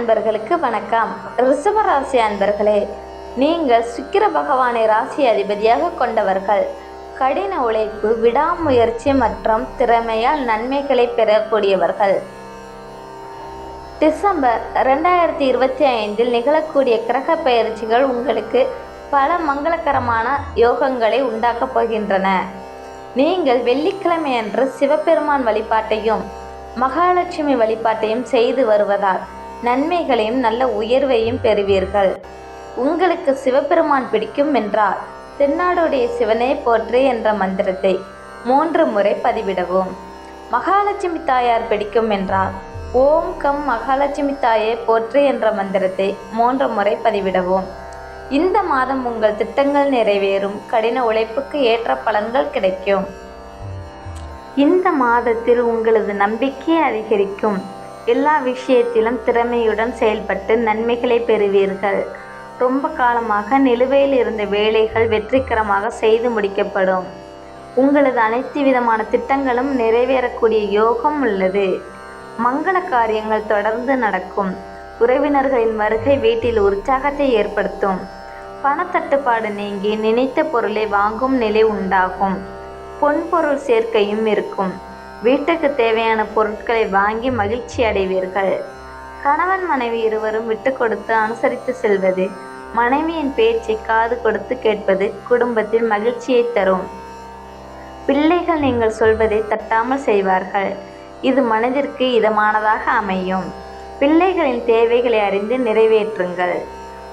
அன்பர்களுக்கு வணக்கம். ரிஷபராசி அன்பர்களே நீங்கள் சுக்கிர பகவானை ராசி அதிபதியாக கொண்டவர்கள். கடின உழைப்பு விடாமுயற்சி மற்றும் திறமையால் நன்மைகளை பெறக்கூடியவர்கள். டிசம்பர் ரெண்டாயிரத்தி இருபத்தி ஐந்தில் நிகழக்கூடிய கிரக பயிற்சிகள் உங்களுக்கு பல மங்களகரமான யோகங்களை உண்டாக்கப் போகின்றன. நீங்கள் வெள்ளிக்கிழமையன்று சிவபெருமான் வழிபாட்டையும் மகாலட்சுமி வழிபாட்டையும் செய்து வருவதால் நன்மைகளையும் நல்ல உயர்வையும் பெறுவீர்கள். உங்களுக்கு சிவபெருமான் பிடிக்கும் என்றால் தென்னாடுடைய சிவனே போற்று என்ற மந்திரத்தை மூன்று முறை பதிவிடவும். மகாலட்சுமி தாயார் பிடிக்கும் என்றால் ஓம் கம் மகாலட்சுமி தாயே போற்று என்ற மந்திரத்தை மூன்று முறை பதிவிடவும். இந்த மாதம் உங்கள் திட்டங்கள் நிறைவேறும். கடின உழைப்புக்கு ஏற்ற பலன்கள் கிடைக்கும். இந்த மாதத்தில் உங்களது நம்பிக்கை அதிகரிக்கும். எல்லா விஷயத்திலும் திறமையுடன் செயல்பட்டு நன்மைகளை பெறுவீர்கள். ரொம்ப காலமாக நிலுவையில் இருந்த வேலைகள் வெற்றிகரமாக செய்து முடிக்கப்படும். உங்களது அனைத்து விதமான திட்டங்களும் நிறைவேறக்கூடிய யோகம் உள்ளது. மங்கள காரியங்கள் தொடர்ந்து நடக்கும். உறவினர்களின் வருகை வீட்டில் உற்சாகத்தை ஏற்படுத்தும். பணத்தட்டுப்பாடு நீங்கி நினைத்த பொருளை வாங்கும் நிலை உண்டாகும். பொன்பொருள் சேர்க்கையும் இருக்கும். வீட்டுக்கு தேவையான பொருட்களை வாங்கி மகிழ்ச்சி அடைவீர்கள். கணவன் மனைவி இருவரும் விட்டு கொடுத்து அனுசரித்து செல்வது மனைவியின் பேச்சை காது கொடுத்து கேட்பது குடும்பத்தில் மகிழ்ச்சியை தரும். பிள்ளைகள் நீங்கள் சொல்வதை தட்டாமல் செய்வார்கள். இது மனதிற்கு இதமானதாக அமையும். பிள்ளைகளின் தேவைகளை அறிந்து நிறைவேற்றுங்கள்.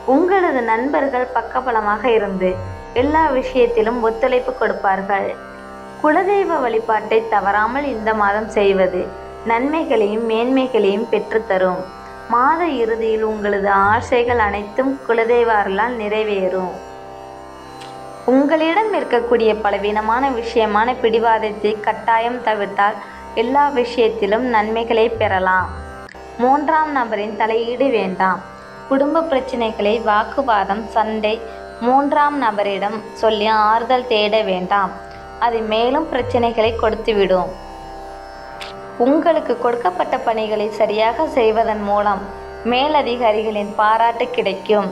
உங்களது நண்பர்கள் பக்கபலமாக இருந்து எல்லா விஷயத்திலும் ஒத்துழைப்பு கொடுப்பார்கள். குலதெய்வ வழிபாட்டை தவறாமல் இந்த மாதம் செய்வது நன்மைகளையும் மேன்மைகளையும் பெற்றுத்தரும். மாத இறுதியில் உங்களது ஆசைகள் அனைத்தும் குலதெய்வ அருளால் நிறைவேறும். உங்களிடம் இருக்கக்கூடிய பலவீனமான விஷயமான பிடிவாதத்தை கட்டாயம் தவிர்த்தால் எல்லா விஷயத்திலும் நன்மைகளை பெறலாம். மூன்றாம் நபரின் தலையீடு வேண்டாம். குடும்ப பிரச்சனைகளை வாக்குவாதம் சண்டை மூன்றாம் நபரிடம் சொல்லி ஆறுதல் தேட வேண்டாம். அது மேலும் பிரச்சனைகளை கொடுத்துவிடும். உங்களுக்கு கொடுக்கப்பட்ட பணிகளை சரியாக செய்வதன் மூலம் மேலதிகாரிகளின் பாராட்டு கிடைக்கும்.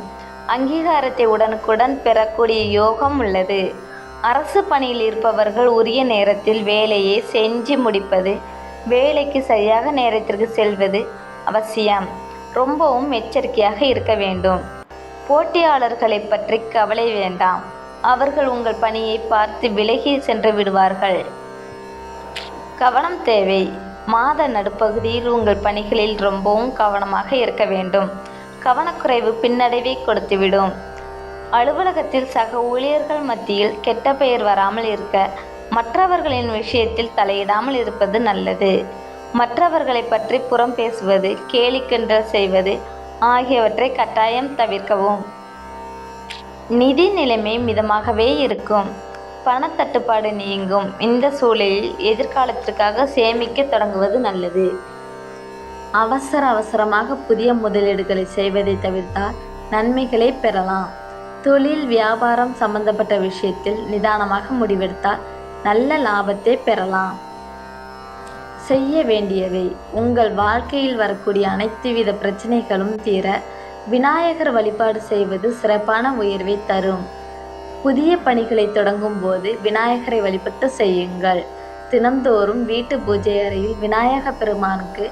அங்கீகாரத்தை உடனுக்குடன் பெறக்கூடிய யோகம் உள்ளது. அரசு பணியில் இருப்பவர்கள் உரிய நேரத்தில் வேலையை செஞ்சு முடிப்பது வேலைக்கு சரியாக நேரத்திற்கு செல்வது அவசியம். ரொம்பவும் எச்சரிக்கையாக இருக்க வேண்டும். போட்டியாளர்களை பற்றி கவலை வேண்டாம். அவர்கள் உங்கள் பணியை பார்த்து விலகி சென்று விடுவார்கள். கவனம் தேவை. மாத நடுப்பகுதியில் உங்கள் பணிகளில் ரொம்பவும் கவனமாக இருக்க வேண்டும். கவனக்குறைவு பின்னடைவை கொடுத்துவிடும். அலுவலகத்தில் சக ஊழியர்கள் மத்தியில் கெட்ட பெயர் வராமல் இருக்க மற்றவர்களின் விஷயத்தில் தலையிடாமல் இருப்பது நல்லது. மற்றவர்களை பற்றி புறம் பேசுவது கேலி கிண்டல் செய்வது ஆகியவற்றை கட்டாயம் தவிர்க்கவும். நிதி நிலைமை மிதமாகவே இருக்கும். பணத்தட்டுப்பாடு நீங்கும். இந்த சூழலில் எதிர்காலத்திற்காக சேமிக்க தொடங்குவது நல்லது. அவசர அவசரமாக புதிய முதலீடுகளை செய்வதை தவிர்த்தால் நன்மைகளை பெறலாம். தொழில் வியாபாரம் சம்பந்தப்பட்ட விஷயத்தில் நிதானமாக முடிவெடுத்தால் நல்ல லாபத்தை பெறலாம். செய்ய வேண்டியவை. உங்கள் வாழ்க்கையில் வரக்கூடிய அனைத்து வித பிரச்சனைகளும் தீர விநாயகர் வழிபாடு செய்வது சிறப்பான உயர்வை தரும். புதிய பணிகளை தொடங்கும் போது விநாயகரை வழிபட்டு செய்யுங்கள். தினந்தோறும் வீட்டு பூஜை அறையில் விநாயக பெருமானுக்கு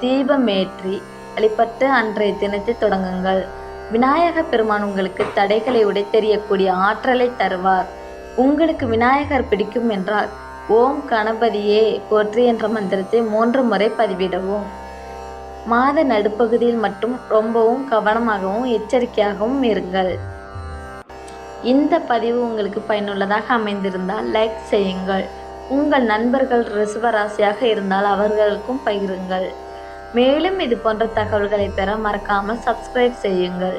தீபமேற்றி வழிபட்டு அன்றைய தினத்தை தொடங்குங்கள். விநாயக பெருமான் உங்களுக்கு தடைகளை உடைத்தெறியக்கூடிய ஆற்றலை தருவார். உங்களுக்கு விநாயகர் பிடிக்கும் என்றால் ஓம் கணபதியே போற்றி என்ற மந்திரத்தை மூன்று முறை பதிவிடவும். மாத நடுப்பகுதியில் மட்டும் ரொம்பவும் கவனமாகவும் எச்சரிக்கையாகவும் இருங்கள். இந்த பதிவு உங்களுக்கு பயனுள்ளதாக அமைந்திருந்தால் லைக் செய்யுங்கள். உங்கள் நண்பர்கள் ரிசவராசியாக இருந்தால் அவர்களுக்கும் பகிருங்கள். மேலும் இது போன்ற தகவல்களை பெற மறக்காமல் சப்ஸ்கிரைப் செய்யுங்கள்.